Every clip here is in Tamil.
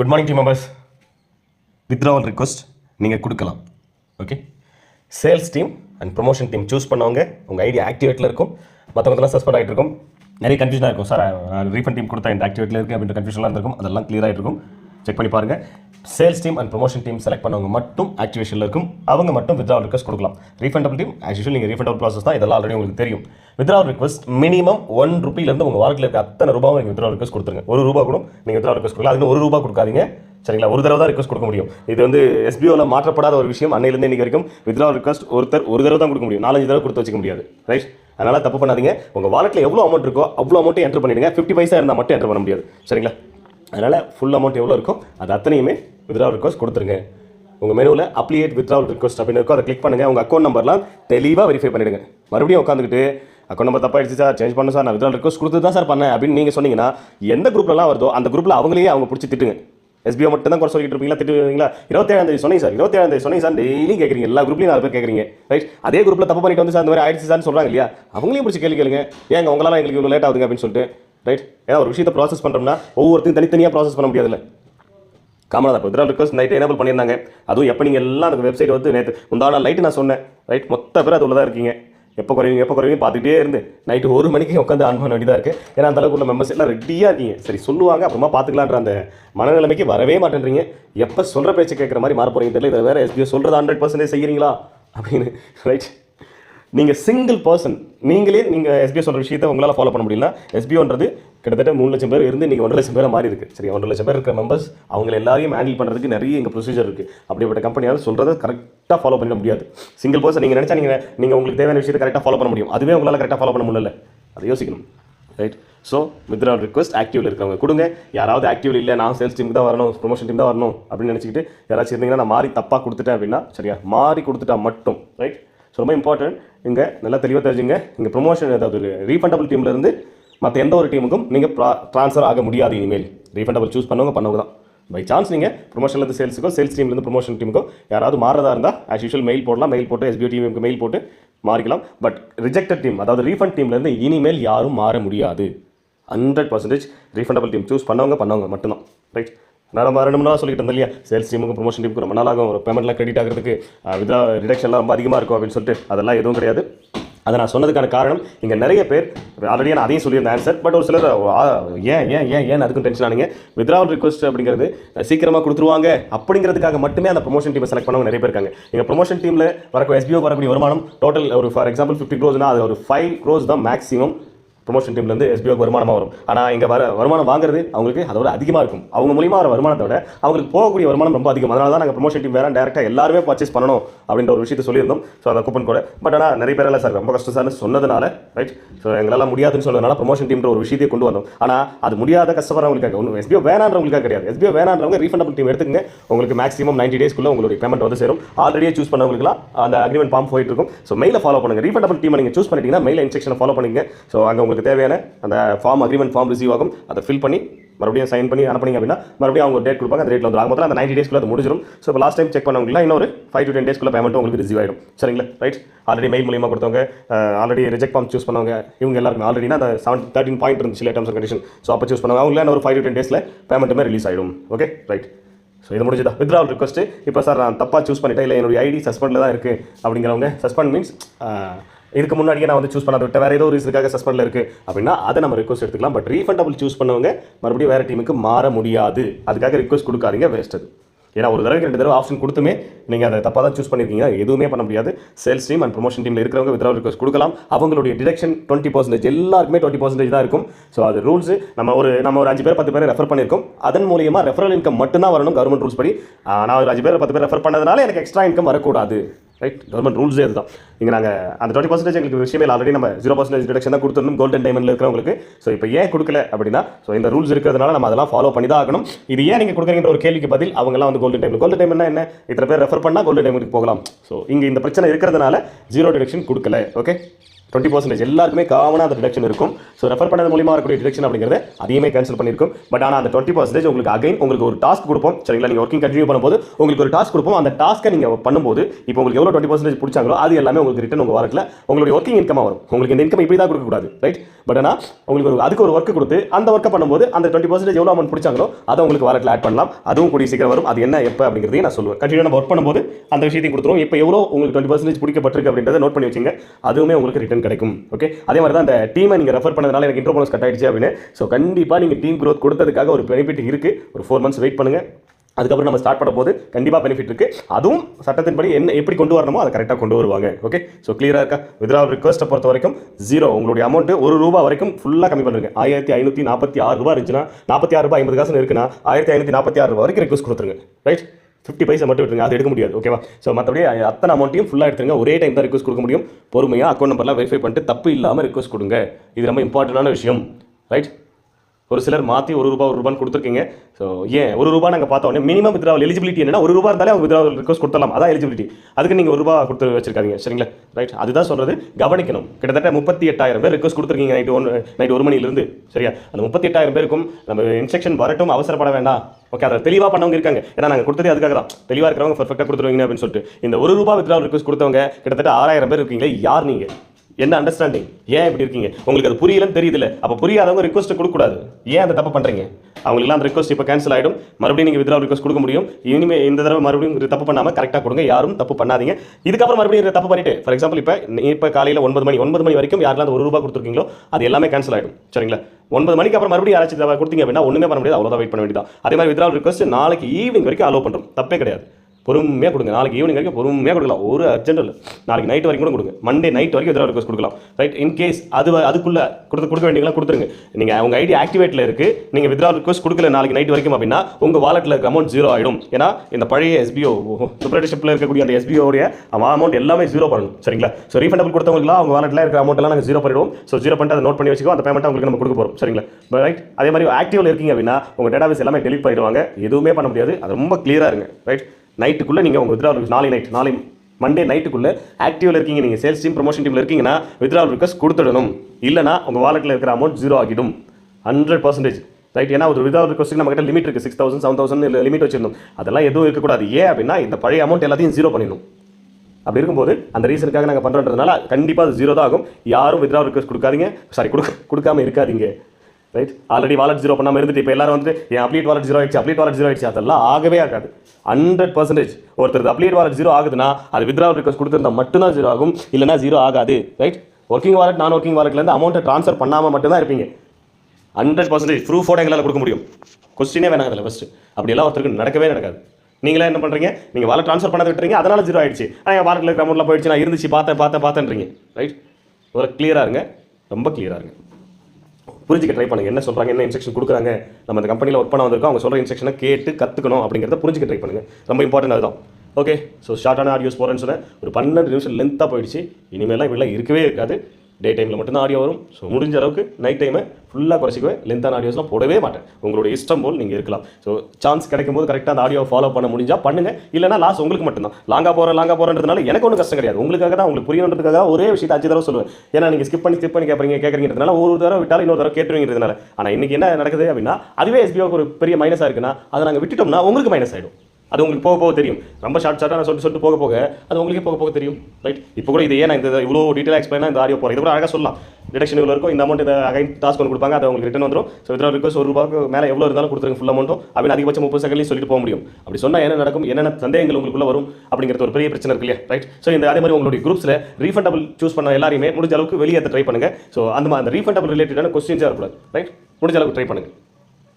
Good morning team members withdrawal request நீங்கள் கொடுக்கலாம். Okay sales team and promotion team choose பண்ணவங்க உங்கள் ஐடி ஆக்டிவேட்டில் இருக்கும். மற்றவங்கலாம் சஸ்பெண்ட் ஆகிட்டு இருக்கும். நிறைய கன்ஃபியூஷனாக இருக்கும். சார் ரீஃபண்ட் டீம் கொடுத்தா இந்த ஆக்டிவேட்டில் இருக்குது அப்படின்ற கன்ஃபியூஷன்லாம் இருக்கும் அதெல்லாம் ஆகிட்டு இருக்கும். செக் பண்ணி பாருங்கள் sales team and promotion team select பண்ணவங்க மட்டும் ஆக்டிவேஷனில் இருக்கும். அவங்க மட்டும் வித்ராவல் ரிக்வஸ்ட் கொடுக்கலாம். ரீஃபண்டபிள் டீம் ஆஸ் யூஷுவல் நீங்கள் ரீஃபண்டபிள் ப்ராசஸ் தான். இதெல்லாம் ஆல்ரெடி உங்களுக்கு தெரியும். வித்ராவல் ரிக்வஸ்ட் மினிமம் ஒன் ருபிலேருந்து உங்கள் வாரத்தில் இருக்க அத்தனை ரூபாவும் நீங்கள் வித்ராவல் ரிக்வஸ்ட் கொடுத்துருங்க. ஒரு ரூபா கூட நீங்கள் வித்ராவல் ரிக்வஸ்ட் கொடுக்கலாம். அதுக்கு ஒரு ரூபா கொடுக்காதீங்க. சரிங்களா? ஒரு தடவை தான் ரிக்வஸ்ட் கொடுக்க முடியும். இது வந்து எஸ்பிஓவில் மாற்றப்படாத ஒரு விஷயம். அன்னையிலேருந்து இன்னைக்கு வரைக்கும் வித்ராவல் ரிக்வஸ்ட் ஒருத்தர் ஒரு தடவை தான் கொடுக்க முடியும். நாலஞ்சு தடவை கொடுத்து வச்சுக்க முடியாது. ரைட் அதனால் தப்பு பண்ணாதீங்க. உங்கள் வாலெட்டில் எவ்வளோ அமௌண்ட் இருக்கோ அவ்வளோ அமௌண்ட்டும் என்டர் பண்ணிடுங்க. ஃபிஃப்டி பைசா இருந்தால் மட்டும் என்டர் பண்ண முடியாது. சரிங்களா? அதனால் ஃபுல் அமௌண்ட் எவ்வளோ இருக்கோ அது அத்தனையுமே வித்ராவல் ரிக்வஸ்ட் கொடுத்துருங்க. உங்கள் மெனுவில் அப்ளிகேட் வித்ராவல் ரிக்வஸ்ட் அப்படின்னு இருக்கும் அதை கிளிக் பண்ணுங்கள் உங்கள் அக்கௌண்ட் நம்பர்லாம் தெளிவாக வெரிஃபை பண்ணிவிடுங்க மறுபடியும் உட்காந்துக்கிட்டு அக்கௌண்ட் நம்பர் தப்பாயிடுச்சு சார் சேஞ்ச் பண்ணு சார் நான் வித்ராவல் ரிக்வஸ்ட் கொடுத்து தான் சார் பண்ணேன். அப்படின்னு நீங்கள் சொன்னீங்கன்னா எந்த குரூப்லலாம் வருதோ அந்த குரூப்பில் அவங்களையே அவங்க பிடிச்சி திட்டுங்க. எஸ்பிஓ மட்டும் தான் குறை சொல்லிட்டு இருப்பீங்களா திட்டுவீங்களா? இருபத்தேழாம் தேதி சொன்னீங்க சார் இருபத்தேழாம் தேதி சொன்னீங்க சார் டெய்லி கேட்குறீங்க எல்லா குரூப்லையும் நாலு பேர் கேட்குறீங்க ரைட் அதே குரூப்பில் தப்பு பண்ணிட்டு வந்து சார் இந்த மாதிரி ஆயிடுச்சு சார்னு சொல்கிறாங்க இல்லையா? அவங்களையும் பிடிச்சி கேள்வி கேளுங்க. ஏங்க உங்களால் எங்களுக்கு இவ்வளோ லேட் ஆகுதுங்க அப்படின்னு சொல்லிட்டு. ரைட் ஏன்னா ஒரு விஷயத்தை ப்ராசஸ் பண்ணுறோம்னா ஒவ்வொருத்தையும் தனித்தனியாக ப்ராசஸ் பண்ண முடியாதுல்ல. காமனாக தான் இப்போ. ரிக்வஸ்ட் நைட்டு எனேபிள் பண்ணியிருந்தாங்க. அதுவும் எப்போ நீங்கள் எல்லாம் அந்த வெப்சைட் வந்து நேற்று முந்தான லைட்டு நான் சொன்னேன். ரைட் மொத்த பேர் அது உள்ளதாக தான் இருக்கீங்க. எப்போ குறைவீங்க எப்போ குறைவீங்க பார்த்துட்டே இருந்து நைட்டு ஒரு மணிக்கு உட்காந்து ஆன் பண்ண வேண்டியதாக இருக்குது ஏன்னா அந்த அளவுக்கு உள்ள மெம்பர்ஸ் எல்லாம் ரெடியாக இருக்கீங்க. சரி சொல்லுவாங்க அப்புறமா பார்த்துக்கலான்ற அந்த மனநிலைமைக்கு வரவே மாட்டேன்றீங்க. எப்போ சொல்கிற பேச்சு கேட்குற மாதிரி மாற போகிறீங்க தெரியல. இதை வேறு எஸ்பிஓ சொல்கிறது ஹண்ட்ரட் பர்சன்டேஜ் செய்கிறீங்களா அப்படின்னு. ரைட் நீங்கள் சிங்கிள் பர்சன் நீங்களே நீங்கள் எஸ்பிஓ சொல்கிற விஷயத்தை உங்களால் ஃபாலோ பண்ண முடியல எஸ்பிஓன்றது கிட்டத்தட்ட மூணு லட்சம் பேர் இருந்து நீங்கள் ஒன்றரை லட்சம் பேர் மாறி இருக்குது சரி ஒன்றரை லட்சம் பேர் இருக்கிற மெம்பர்ஸ் அவங்க எல்லாரையும் ஹேண்டில் பண்ணுறதுக்கு நிறைய எங்கள் ப்ரொசீஜர் இருக்குது அப்படிப்பட்ட கம்பெனியால் சொல்கிறத கரெக்டாக ஃபாலோ பண்ண முடியாது. சிங்கிள் பர்சன் நீங்கள் நினச்சா நீங்கள் நீங்கள் உங்களுக்கு தேவையான விஷயத்தை கரெக்டாக ஃபாலோ பண்ண முடியும். அதுவே உங்களால் கரெக்டாக ஃபாலோ பண்ண முடியல அதை யோசிக்கணும். ரைட் ஸோ வித்ரால் ரிக்வஸ்ட் ஆக்டிவில் இருக்கிறவங்க கொடுங்க. யாராவது ஆக்டிவ் இல்லை நான் சேல்ஸ் டீம் தான் வரணும் ப்ரொமோஷன் டீம் தான் வரணும் அப்படின்னு நினச்சிக்கிட்டு யாராச்சும் இருந்தீங்கன்னா நான் மாறி தப்பாக கொடுத்துட்டேன் அப்படின்னா சரியா? மாறி கொடுத்துட்டா மட்டும். ரைட் ஸோ ரொம்ப இம்பார்ட்டன்ட் இங்கே நல்லா தெளிவாக தெரிஞ்சுங்க. இங்கே ப்ரொமோஷன் அதாவது ரீஃபண்டபிள் டீம்லேருந்து மற்ற எந்த ஒரு டீமுக்கும் நீங்கள் ட்ரான்ஸ்ஃபர் ஆக முடியாது இனிமேல். ரீஃபண்டபிள் சூஸ் பண்ணவங்க பண்ணவங்க தான். பை சான்ஸ் நீங்கள் ப்ரொமோஷன்லேருந்து சேல்ஸுக்கோ சேல்ஸ் டீம்லேருந்து ப்ரொமோஷன் டீமுக்கோ யாராவது மாறதா இருந்தால் ஆஸ் யூஷுவல் மெயில் போடலாம். மெயில் போட்டு எஸ்பிஓ டீமுக்கு மெயில் போட்டு மாறிக்கலாம். பட் ரிஜெக்டட் டீம் அதாவது ரீஃபண்ட் டீம்லேருந்து இனிமேல் யாரும் மாற முடியாது. Hundred percentage refundable team choose பண்ணவங்க பண்ணவங்க மட்டும்தான். ரைட் நான் நம்ம ரெண்டு மணி நாள் சொல்லிட்டு இருந்தேன் இல்லையா? சேல்ஸ் டீமுக்கு ப்ரொமோஷன் டீமுக்கு ரொம்ப நாள் ஆகும் ஒரு பேமெண்ட்லாம் கிரெடிட் ஆகிறதுக்கு விதா ரிடக்ஷன்லாம் ரொம்ப அதிகமாக இருக்கும் அப்படின்னு சொல்லிட்டு அதெல்லாம் எதுவும் கிடையாது. அதை நான் சொன்னதுக்கான காரணம் இங்கே நிறைய பேர் ஆல்ரெடி நான் அதையும் சொல்லியிருந்தேன் ஆன்சர் பட் ஒரு சிலர் ஏன் ஏன் ஏன் ஏன் அதுக்கும் டென்ஷன் ஆனீங்க? வித்ராவல் ரிக்வஸ்ட் அப்படிங்கிறது சீக்கிரமாக கொடுத்துருவாங்க. அப்படிங்கிறதுக்காக மட்டுமே அந்த ப்ரொமோஷன் டீமை செலக்ட் பண்ணவங்க நிறைய பேர் இருக்காங்க. எங்கள் ப்ரொமோஷன் டீமில் வரக்கூடிய எஸ்பிஓ வரக்கூடிய வருமானம் டோட்டல் ஒரு ஃபார் எக்ஸாம்பிள் ஃபிஃப்டி க்ரோஸ்னால் அது ஒரு ஃபைவ் க்ரோஸ் தான் மேக்ஸிமம் ப்ரொமோஷன் டீம்லேருந்து எஸ்பிஓக்கு வருமானமாக வரும். ஆனால் இங்கே வர வருமானம் வாங்குறது அவங்களுக்கு அதோட அதிகமாக இருக்கும். அவங்க மூலியமாக வர வருமானத்தை விட அவங்களுக்கு போகக்கூடிய வருமானம் ரொம்ப அதிகம். அதனால தான் நாங்கள் ப்ரொமோஷன் டீம் வேறு டேரெக்டாக எல்லாருமே பர்ச்சேஸ் பண்ணணும் அப்படின்ற ஒரு விஷயத்தை சொல்லியிருந்தோம். ஸோ அந்த கூப்பன் கூட பட் ஆனால் நிறைய பேர் எல்லாம் சார். ரொம்ப கஷ்டம் சார்னு சொன்னதுனால ரைட் ஸோ எங்களால் முடியாதுன்னு சொன்னதுனால ப்ரொமோஷன் டீம்ன்ற ஒரு விஷயத்தை கொண்டு வந்தோம். ஆனால் அது முடியாத கஷ்டப்படுறவங்களுக்காக ஒன்றும் எஸ்பிஓ வேணான்றவங்களுக்காக கிடையாது. எஸ்பிஓ வேணான்றவங்க ரீஃபண்டபிள் டீம் எடுத்துங்க உங்களுக்கு மேக்ஸிமம் நைன்டி டேஸ்க்குள்ள உங்களுடைய பேமெண்ட் வந்து சேரும். ஆல்ரெடியே சூஸ் பண்ணவங்களுக்குலாம் அந்த அக்ரிமெண்ட் ஃபார்ம் போயிட்டு இருக்கும். ஸோ மெயிலை ஃபாலோ பண்ணுங்க. ரீஃபண்டபிள் டீம் நீங்கள் சூஸ் பண்ணிட்டீங்கன்னா மெயில் இன்ஸ்ட்ரக்ஷனை ஃபாலோ பண்ணிங்க ஸோ அங்கே உங்களுக்கு தேவையான அந்த ஃபார்ம் அக்ரிமெண்ட் ஃபார்ம் ரிசீவ் ஆகும். அதை ஃபில் பண்ணி மறுபடியும் சைன் பண்ணி அனுப்புனீங்க அப்படின்னா மறுபடியும் அவங்க டேட் கொடுப்பாங்க அந்த ரேட்டில் வந்து மொத்தம் அந்த நைன்டி டேஸ்க்குள்ள அது முடிஞ்சிடும் ஸோ இப்போ லாஸ்ட் டைம் செக் பண்ணவங்களா இன்னொரு ஃபைவ் டு டென் டேஸ்க்குள்ள பேமெண்ட் உங்களுக்கு ரிசீவ் ஆகிடும் சரிங்களா? ரைட் ஆல்ரெடி மெயில் மூலியமாக கொடுத்தவங்க ஆல்ரெடி ரிஜெக்ட் ஃபார்ம் சூஸ் பண்ணவங்க இவங்க எல்லாருக்கும் ஆல்ரெடினா அந்த செவன் தேர்ட்டின் பாயிண்ட் இருந்துச்சு டேர்ம்ஸ் கண்டிஷன் ஸோ அப்போ சூஸ் பண்ணுவாங்க அவங்களே ஒரு ஃபைவ் டு டென் டேஸில் பேமெண்ட்டுமே ரிலீஸ் ஆகிடும் ஓகே ரைட் ஸோ இது முடிஞ்சதா? வித்ராவல் ரிக்வஸ்ட்டு இப்போ சார் நான் தப்பாக சூஸ் பண்ணிட்டேன் இல்லை என்னுடைய ஐடி சஸ்பெண்டில் தான் இருக்குது அப்படிங்கிறவங்க சஸ்பெண்ட் மீன்ஸ் இதுக்கு முன்னாடியே நான் வந்து சூஸ் பண்ணாத விட்ட வேறு ஏதோ ஒரு ரீசனுக்காக சஸ்பெண்டில் இருக்குது அப்படின்னா அதை நம்ம ரிக்வஸ்ட் எடுத்துக்கலாம். பட் ரீஃபண்டபிள் சூஸ் பண்ணவங்க மறுபடியும் வேறு டீமுக்கு மாற முடியாது. அதுக்காக ரிக்வஸ்ட் கொடுக்காதீங்க வேஸ்ட் அது. ஏன்னா ஒரு தடவை ரெண்டு தடவை ஆப்ஷன் கொடுத்துமே நீங்கள் அதை தப்பாக தான் சூஸ் பண்ணியிருக்கீங்க எதுவுமே பண்ண முடியாது. சேல்ஸ் டீம் அண்ட் ப்ரொமோஷன் டீமில் இருக்கிறவங்க வித்ரா ரிக்வஸ்ட் கொடுக்கலாம். அவங்களுடைய டிடக்ஷன் டுவெண்ட்டி பர்சன்டேஜ் எல்லாருக்குமே டுவெண்ட்டி பர்சன்டேஜ் தான் இருக்கும். ஸோ அது ரூல்ஸ் நம்ம ஒரு நம்ம ஒரு அஞ்சு பேர் பத்து பேர் ரெஃபர் பண்ணியிருக்கோம். அதன் மூலியமாக ரெஃபரல் இன்கம் மட்டும்தான் வரணும் கவர்மெண்ட் ரூல்ஸ் படி. நான் ஒரு அஞ்சு பேர் பத்து பேர் ரெஃபர் பண்ணதுனால எனக்கு எக்ஸ்ட்ரா இன்கம் வரக்கூடாது. ரைட் கவர்மெண்ட் ரூல்ஸே அதுதான். இங்கே நாங்கள் அந்த டுவெண்ட்டி பர்சன்டேஜ் எங்களுக்கு விஷயமே ஆல்ரெடி நம்ம ஜீரோ பர்சன்டேஜ் ரிடக்ஷன் தான் கொடுத்துருந்தோம் கோல்டன் டைமண்டில் இருக்கிறவங்களுக்கு. ஸோ இப்போ ஏன் கொடுக்கல அப்படின்னா ஸோ இந்த ரூல்ஸ் இருக்கிறதுனால நம்ம அதெல்லாம் ஃபாலோ பண்ணி தான் ஆகணும். இது ஏன் நீங்கள் கொடுக்குறீங்க ஒரு கேள்விக்கு பதில் அவங்கலாம் வந்து கோல்டன் டைம் கோல்டன் டைம்னா என்ன? இத்தனை பேர் ரெஃபர் பண்ணால் கோல்டன் டைமுக்கு போகலாம். ஸோ இங்கே இந்த பிரச்சனை இருக்கிறதுனால ஜீரோ டிடக்ஷன் கொடுக்கல. ஓகே டுவெண்ட்டி பர்சன்டேஜ் எல்லாருக்குமே காமனாக அந்த டிடக்ஷன் இருக்கும். ஸோ ரெஃபர் பண்ணது மூலியமாக இருக்கக்கூடிய டிடக்ஷன் அப்படிங்கிறத அதையுமே கேன்சல் பண்ணியிருக்கும். பட் ஆனால் அந்த டுவெண்ட்டி பர்சன்டேஜ் உங்களுக்கு அகைன் உங்களுக்கு ஒரு டாஸ்க் கொடுப்போம். சரிங்களா? நீங்கள் ஒர்க்கிங் கண்டினியூ பண்ணும்போது உங்களுக்கு ஒரு டாஸ்க் கொடுப்போம். அந்த டாஸ்க்கை நீங்கள் பண்ணும்போது இப்போ உங்களுக்கு எவ்வளோ டுவெண்ட்டி பர்சன்டேஜ் பிடிச்சாங்களோ அது எல்லாமே உங்களுக்கு ரிட்டன் உங்கள் வாரத்தில் உங்களுடைய ஒர்க்கிங் இன்கமாக வரும். உங்களுக்கு இந்த இன்கம் இப்படி தான் கொடுக்கக்கூடாது ரைட் பட் ஆனால் உங்களுக்கு ஒரு அதுக்கு ஒரு ஒர்க் கொடுத்து அந்த ஒர்க்கை பண்ணும்போது அந்த டுவெண்ட்டி பர்சன்டேஜ் எவ்வளோ அமௌண்ட் பிடிச்சாங்களோ அதை உங்களுக்கு வாரத்தில் ஆட் பண்ணலாம். அதுவும் கூடிய சீக்கிரம் வரும். அது என்ன எப்போ அப்படிங்கிறதையும் நான் சொல்லுவேன். கண்டினியூ நம்ம ஒர்க் பண்ணும்போது அந்த விஷயத்தையும் கொடுத்துருவோம். இப்போ எவ்வளோ உங்களுக்கு டுவெண்ட்டி பர்சன்டேஜ் பிடிக்கப்பட்டிருக்கு அப்படின்றத நோட் பண்ணி வச்சுங்க. அதுவுமே உங்களுக்கு ரிட்டன் ரிட்டர்ன் கிடைக்கும். ஓகே அதே மாதிரி தான் அந்த டீமை நீங்கள் ரெஃபர் பண்ணதுனால எனக்கு இன்ட்ரோ போனஸ் கட் ஆகிடுச்சு அப்படின்னு. ஸோ கண்டிப்பாக நீங்கள் டீம் க்ரோத் கொடுத்ததுக்காக ஒரு பெனிஃபிட் இருக்குது ஒரு ஃபோர் மந்த்ஸ் வெயிட் பண்ணுங்கள் அதுக்கப்புறம் நம்ம ஸ்டார்ட் பண்ண போது கண்டிப்பாக பெனிஃபிட் இருக்குது அதுவும் சட்டத்தின்படி என்ன எப்படி கொண்டு வரணுமோ அதை கரெக்டாக கொண்டு வருவாங்க. ஓகே ஸோ கிளியராக இருக்கா? வித்ராவல் ரிக்வஸ்ட்டை பொறுத்த வரைக்கும் ஜீரோ உங்களுடைய அமௌண்ட் ஒரு ரூபா வரைக்கும் ஃபுல்லாக கம்மி பண்ணுங்க ஆயிரத்தி ஐநூற்றி நாற்பத்தி ஆறு ரூபா இருந்துச்சுன்னா நாற்பத்தி ஆறு ரூபா ஐம்பது காசு இருக்குன்னா ஆயிரத்தி ஐநூற்றி நாற்பத்தி ஆறு ரூபா வரைக்கும் ரிக்வஸ்ட் கொடுத்துருங்க. ரைட் ஃபிஃப்டி பைசா மட்டும் விட்டுருங்க அது எடுக்க முடியாது ஓகேவா ஸோ மற்றபடி அத்தனை அமௌண்ட்டையும் ஃபுல்லாக எடுத்துருங்க ஒரே டைம் தான் ரிக்வஸ்ட் கொடுக்க முடியும். பொறுமையாக அக்கௌண்ட் நம்பர்லாம் வெரிஃபை பண்ணிட்டு தப்பு இல்லாமல் ரிக்வஸ்ட் கொடுங்க. இது ரொம்ப இம்பார்ட்டண்டான விஷயம் ரைட் ஒரு சிலர் மாற்றி ஒரு ரூபா ஒரு ரூபான்னு கொடுத்துருக்கீங்க. ஸோ ஏன்? ஒரு ரூபா நாங்கள் பார்த்த மினிமம் வித்ராவல் எலிஜிபிலிட்டி என்னன்னா ஒரு ரூபா இருந்தாலே அவங்க வித்ராவல் ரிக்வஸ்ட் கொடுத்தலாம் அதான் எலிஜிபிலிட்டி அதுக்கு நீங்கள் ஒரு ரூபா கொடுத்து வச்சிருக்காங்க சரிங்களா? ரைட் அதுதான் சொல்கிறது கவனிக்கணும். கிட்டத்தட்ட முப்பத்தி எட்டாயிரம் பேர் ரிக்வஸ்ட் கொடுத்துருக்கீங்க நைட்டு ஒன்று நைட் ஒரு மணிலேருந்து சரியா? அந்த முப்பத்தி எட்டாயிரம் பேருக்கும் நம்ம இன்ஸ்ட்ரக்ஷன் வரட்டும் அவசரப்பட வேண்டாம். ஓகே அதை தெளிவாக பண்ணவங்க இருக்காங்க. ஏன்னா நாங்கள் கொடுத்ததே அதுக்காக தான். தெளிவாக இருக்கிறவங்க பர்ஃபெக்டாக கொடுத்துருவீங்க அப்படின்னு சொல்லிட்டு. இந்த ஒரு ரூபா வித்ராவல் ரிக்வஸ்ட் கொடுத்தவங்க கிட்டத்தட்ட ஆறாயிரம் பேர் இருக்கீங்களே யார் நீங்கள் என்ன அண்டர்ஸ்டாண்டிங் ஏன் இப்படி இருக்கீங்க? உங்களுக்கு அது புரியலன்னு தெரியுதுல்ல. அப்போ புரியாதவங்க ரிக்வஸ்ட் கொடுக்கக்கூடாது. ஏன் அந்த தப்பு பண்ணுறீங்க அவங்களுக்குலாம் அந்த ரிக்வஸ்ட் இப்போ கேன்சல் ஆகிடும் மறுபடியும் நீங்கள் வித்ரா ரிக்வஸ்ட் கொடுக்க முடியும். இனிமேல் இந்த தடவை மறுபடியும் தப்பு பண்ணாமல் கரெக்டாக கொடுங்க. யாரும் தப்பு பண்ணாதீங்க. இதுக்கப்புறம் மறுபடியும் தப்பு பண்ணிட்டு ஃபார் எக்ஸாம்பிள் இப்போ இப்போ காலையில் ஒன்பது மணி ஒன்பது மணி வரைக்கும் யாரெல்லாம் அந்த ஒரு ரூபா கொடுத்துருக்கீங்களோ அது எல்லாமே கேன்சல் ஆகிடும் சரிங்களா? ஒன்பது மணிக்கு அப்புறம் மறுபடியும் யாராச்சும் கொடுத்தீங்க அப்படின்னா ஒன்றுமே பண்ண முடியாது. அவ்வளோதான் வெயிட் பண்ண வேண்டியதான் அதே மாதிரி வித்ரா ரிக்வஸ்ட் நாளைக்கு ஈவினிங் வரைக்கும் அலோவ் பண்ணுறோம் தப்பே கிடையாது. பொறுமையாக கொடுங்க. நாளைக்கு ஈவினிங் வரைக்கும் பொறுமையாக கொடுக்கலாம். ஒரு அர்ஜென்ட் இல்லை. நாளைக்கு நைட் வரைக்கும் கூட கொடுங்க. மண்டே நைட் வரைக்கும் எதிராக ரிக்வஸ்ட் கொடுக்கலாம். ரைட் இன் கேஸ் அது அதுக்குள்ளே அதுக்குள்ள கொடுத்து கொடுக்க வேண்டியலாம் கொடுத்துருங்க. நீங்கள் உங்கள் ஐடி ஆக்டிவேட்டில் இருக்குது நீங்கள் வித்ரா ரிக்வஸ்ட் கொடுக்கல நாளைக்கு நைட் வரைக்கும் அப்படின்னா உங்கள் வாலெட்டில் இருக்க அமௌண்ட் ஜீரோ ஆகிடும் ஏன்னா இந்த பழைய எஸ்பிஓ சூப்பரேட்டிவ்ஷிப்பில் இருக்கக்கூடிய அந்த எஸ்பிஓடைய அமௌண்ட் எல்லாமே ஜீரோ பண்ணணும். சரிங்களா? ஸோ ரீஃபண்டபிள் கொடுத்தவங்களுக்குலாம் அவங்க வாலெட்டில் இருக்கிற அமௌண்ட் எல்லாம் நாங்கள் ஜீரோ பண்ணிடுவோம். ஸோ ஜீரோ பண்ணிட்டு அதை நோட் பண்ணி வச்சுக்கோ. அந்த பேமெண்ட் உங்களுக்கு நம்ம கொடுக்க போகிறோம் சரிங்களா? ரைட் அதே மாதிரி ஆக்டிவில் இருக்கீங்க அப்படின்னா உங்கள் டேட்டாபேஸ் எல்லாமே டெலிட் பண்ணிடுவாங்க. எதுவுமே பண்ண முடியாது. அது ரொம்ப கிளியராக இருங்க. ரைட் நைட்டுக்குள்ளே நீங்கள் உங்கள் வித்ரா நாளை நைட் நாளை மண்டே நைட்டுக்குள்ளே ஆக்டிவில் இருக்கீங்க. நீங்கள் சேல்ஸ் டீம் ப்ரொமோஷன் டீமில் இருக்கீங்கன்னா வித்ரா ரிக்வஸ்ட் கொடுத்துடணும். இல்லைனா உங்கள் வாலெட்டில் இருக்கிற அமௌண்ட் ஜீரோ ஆகிடும். ஹண்ட்ரட் பர்சன்டேஜ் ரைட் ஏன்னா ஒரு வித்ரா ரிக்வஸ்ட்டுக்கு நம்மகிட்ட லிமிட் இருக்குது six thousand seven thousand limit வச்சிருந்தோம். அதெல்லாம் எதுவும் இருக்கக்கூடாது. ஏன் அப்படின்னா இந்த பழைய அமௌண்ட் எல்லாத்தையும் ஜீரோ பண்ணிடணும். அப்படி இருக்கும்போது அந்த ரீசனுக்காக நாங்கள் பண்ணுறதுனால கண்டிப்பாக அது ஜீரோ தான் ஆகும். யாரும் வித்ரா ரிக்வஸ்ட் கொடுக்காதீங்க. சாரி கொடுக்க கொடுக்காம இருக்காதீங்க. ரைட் ஆல்ரெடி வாலெட் ஜீரோ பண்ணாமல் இருந்துட்டு இப்போ எல்லாரும் வந்து என் அப்ளீட் வாலெட் ஜீரோ ஆயிடுச்சு அப்ளீட் வாலெட் ஜீரோ ஆயிடுச்சு? அதெல்லாம் ஆகவே ஆகாது. ஹண்ட்ரட் பர்சன்டேஜ் ஒருத்தர் அப்ளீட் வாலெட் ஜீரோ ஆகுதுன்னா அது வித்ரா ரிக்வஸ்ட் கொடுத்துருந்தா மட்டும்தான் ஜீரோ ஆகும் இல்லைனா ஜீரோ ஆகாது. ரைட் ஒர்க்கிங் வாலெட் நான் ஒர்க்கிங் வாலெட்லேருந்து அமௌண்ட்டை ட்ரான்ஸ்ஃபர் பண்ணாமல் மட்டும்தான் இருப்பீங்க. ஹண்ட்ரட் பர்சன்டேஜ் ப்ரூஃபோட எங்களால் கொடுக்க முடியும். கொஸ்டினே வேணாம் அதில் ஃபஸ்ட்டு அப்படியெல்லாம் ஒருத்தருக்கு நடக்கவே நடக்காது. நீங்களே என்ன பண்ணுறீங்க நீங்கள் வாலெட் ட்ரான்ஸ்ஃபர் பண்ண விட்டுறீங்க அதனால் ஜீரோ ஆயிடுச்சு. ஆனால் என் வாலெட்டில் இருக்கிற அமௌண்ட்லாம் போயிடுச்சு நான் இருந்துச்சு பார்த்தேன் பார்த்தேன் பார்த்தேன்றீங்க. ரைட் ஒரு கிளியராக இருங்க. ரொம்ப கிளியராக இருங்க. புரிஞ்சுக்க ட்ரை பண்ணுங்க. என்ன சொல்கிறாங்க என்ன இன்ஸ்ட்ரக்ஷன் கொடுக்குறாங்க நம்ம அந்த கம்பெனியில் ஒர்க் பண்ண வந்திருக்கோம் அவங்க சொல்கிற இன்ஸ்ட்ரக்ஷனை கேட்டு கற்றுக்கணும் அப்படிங்கிறத புரிஞ்சிக்க ட்ரை பண்ணுங்க. ரொம்ப இம்பார்ட்டன் அதுதான். ஓகே ஸோ ஷார்ட்டான ஆடியோஸ் போகிறேன்னு சொன்னேன். ஒரு பன்னெண்டு நிமிஷம் லென்த்தாக போயிடுச்சு. இனிமேலாம் இப்படிலாம் இருக்கவே இருக்காது. டே டைமில் மட்டும்தான் ஆடியோ வரும். ஸோ முடிஞ்ச அளவுக்கு நைட் டைமை ஃபுல்லாக குறைச்சிக்குவேன். லென்த்தான ஆடியோஸ்லாம் போடவே மாட்டேன். உங்களோட இஷ்டம் போல் நீங்கள் இருக்கலாம். ஸோ சான்ஸ் கிடைக்கும் போது கரெக்டாக அந்த ஆடியோ ஃபாலோ பண்ண முடிஞ்சா பண்ணுங்க. இல்லைனா லாஸ் உங்களுக்கு மட்டும்தான். லாங்கா போகிறேன் லாங்கா போகிறன்றதுனால எனக்கு ஒன்றும் கஷ்டம் கிடையாது. உங்களுக்காக தான் உங்களுக்கு புரியணுன்றதுக்காக ஒரே விஷயத்தை அஞ்சு தடவை சொல்லுவேன். ஏன்னா நீங்கள் ஸ்கிப் பண்ணி ஸ்கிப் பண்ணி கேட்பீங்க கேட்குறீங்கிறதுனால ஒரு தடவை விட்டாலும் இன்னொரு தடவை கேட்டுருவீங்கிறதுனால ஆனால் இன்னைக்கு என்ன நடக்குது அப்படின்னா அதுவே எஸ்பிஓக்கு ஒரு பெரிய மைனஸாக இருக்குன்னா அதை நாங்கள் விட்டுட்டோம்னா உங்களுக்கு மைனஸ் ஆகிடும் அது உங்களுக்கு போக போக தெரியும். ரொம்ப ஷார்ட் ஷார்ட்டாக நான் சொல்லிட்டு சொல்லிட்டு போக போக அது உங்களுக்கே போக போக தெரியும் ரைட் இப்போ கூட இது ஏன் நான் இந்த இவ்வளோ டீட்டெயில் எக்ஸ்பிளைனாக இந்த ஆடியோ போகிறேன் இது கூட அழகாக சொல்லலாம். டிடக்ஷன் இவ்வளோ இருக்கும் இந்த அமௌண்ட் இதை அகைன் டாஸ்க் ஒன்று கொடுப்பாங்க அது உங்களுக்கு ரிட்டன் வந்துடும் ஸோ இதனால் ரிக்வஸ்ட் ஒரு ரூபாய்க்கு மேலே எவ்வளோ இருந்தாலும் கொடுத்துருங்க ஃபுல் அமௌண்ட்டும் அப்படின்னு அதிகபட்சம் முப்பது செகண்ட்லையும் சொல்லிட்டு போக முடியும். அப்படி சொன்னால் என்ன நடக்கும் என்னென்ன சந்தேகங்கள் உங்களுக்குள்ள வரும் அப்படிங்கிறது ஒரு பெரிய பிரச்சனை இருக்கு இல்லையா ரைட் ஸோ இந்த அதே மாதிரி உங்களுடைய குரூப்ஸில் ரீஃபண்டபிள் சூஸ் பண்ண எல்லாரையுமே முடிஞ்ச அளவுக்கு வெளியே ட்ரை பண்ணுங்கள் ஸோ அந்த மாதிரி அந்த ரீஃபண்டபிள் ரிலேட்டடான கொஸ்டின்ஸாக இருக்கக்கூடாது ரைட் முடிஞ்ச அளவுக்கு ட்ரை பண்ணுங்க.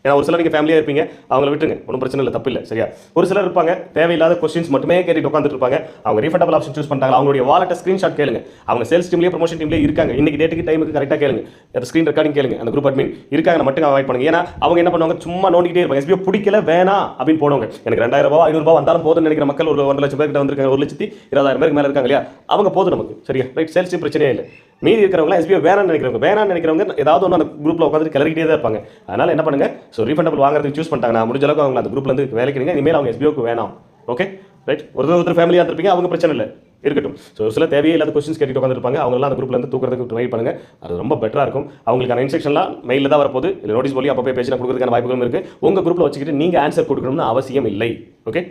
ஏன்னா ஒரு சிலர் நீங்கள் ஃபேமிலியாக இருப்பீங்க அவங்கள விட்டுருங்க. ஒன்றும் பிரச்சனை இல்லை தப்பு இல்லை சரியா? ஒரு சிலர் இருப்பாங்க தேவையில்லாத கொஸ்டின்ஸ் மட்டுமே கேட்டுட்டு உட்காந்துட்டு இருப்பாங்க. அவங்க ரீஃபண்டபிள் ஆப்ஷன் சூஸ் பண்ணுறாங்க அவங்களுடைய வாலெட்டை ஸ்க்ரீன்ஷாட் கேளுங்க. அவங்க சேல்ஸ் டீம்லேயே ப்ரொமோஷன் டீம்லேயே இருக்காங்க. இன்னைக்கு டேட்டுக்கு டைமுக்கு கரெக்டாக கேளுங்க. அந்த ஸ்க்ரீன் ரெக்கார்டிங் கேளுங்க. அந்த குரூப் அட்மின் இருக்காங்க மட்டும் அவாய்ட் பண்ணுங்க. ஏன்னா அவங்க என்ன பண்ணுவாங்க? சும்மா நோண்டிக்கிட்டே இருப்பாங்க. எஸ்பிஓ பிடிக்கல வேணாம் அப்படின்னு போனவங்க எனக்கு ரெண்டாயிரம் ரூபாய் ஐநூறுபா வந்தாலும் போதும்னு நினைக்கிற மக்கள் ஒரு ஒன்றரை லட்சம் பேர்கிட்ட வந்திருக்காங்க. ஒரு லட்சத்தி இருபதாயிரம் பேருக்கு மேலே இருக்காங்க இல்லையா? அவங்க போதும் நமக்கு சரியா? ரைட் சேல்ஸ் பிரச்சனையே இல்லை. மீதி இருக்கிறவங்க எஸ்பிஐ வேணாம்னு நினைக்கிறவங்க வேணாம்னு நினைக்கிறவங்க ஏதாவது ஒன்று அந்த குரூப்பில் உட்காந்து கிளறிக்கிட்டே தான் இருப்பாங்க. அதனால் என்ன பண்ணுங்க? ஸோ ரீஃபண்டபிள் வாங்குறதுக்கு சூஸ் பண்ணிட்டாங்க நான் முடிஞ்ச அளவுக்கு அவங்க அந்த குரூப்லேருந்து வேலைக்கு இனிமேல் அவங்க எஸ்பிஓக்கு வேணாம். ஓகே ரைட் ஒருத்தர் ஒருத்தர் ஃபேமிலியாக இருந்திருப்பீங்க அவங்க பிரச்சனை இல்லை. இருக்கட்டும். ஸோ சில தேவையே இல்லாத கொஸ்டின்ஸ் கேட்டுட்டு உட்காந்துருப்பாங்க அவங்களாம் அந்த குரூப்லேருந்து தூக்கிறதுக்கு தூக்குறதுக்கு ட்ரை பண்ணுங்க. அது ரொம்ப பெட்டராக இருக்கும். அவங்களுக்கான இன்ஸ்ட்ரக்ஷன்லாம் மெயிலில் தான் வரப்போது இல்லை நோட்டீஸ் போலி அப்போ பேசினா கொடுக்குறதுக்கான வாய்ப்புகளும் இருக்குது உங்கள் குரூப்பில் வச்சுக்கிட்டு நீங்கள் ஆன்சர் கொடுக்கணும்னு அவசியம் இல்லை. Okay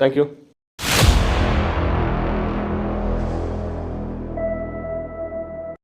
thank you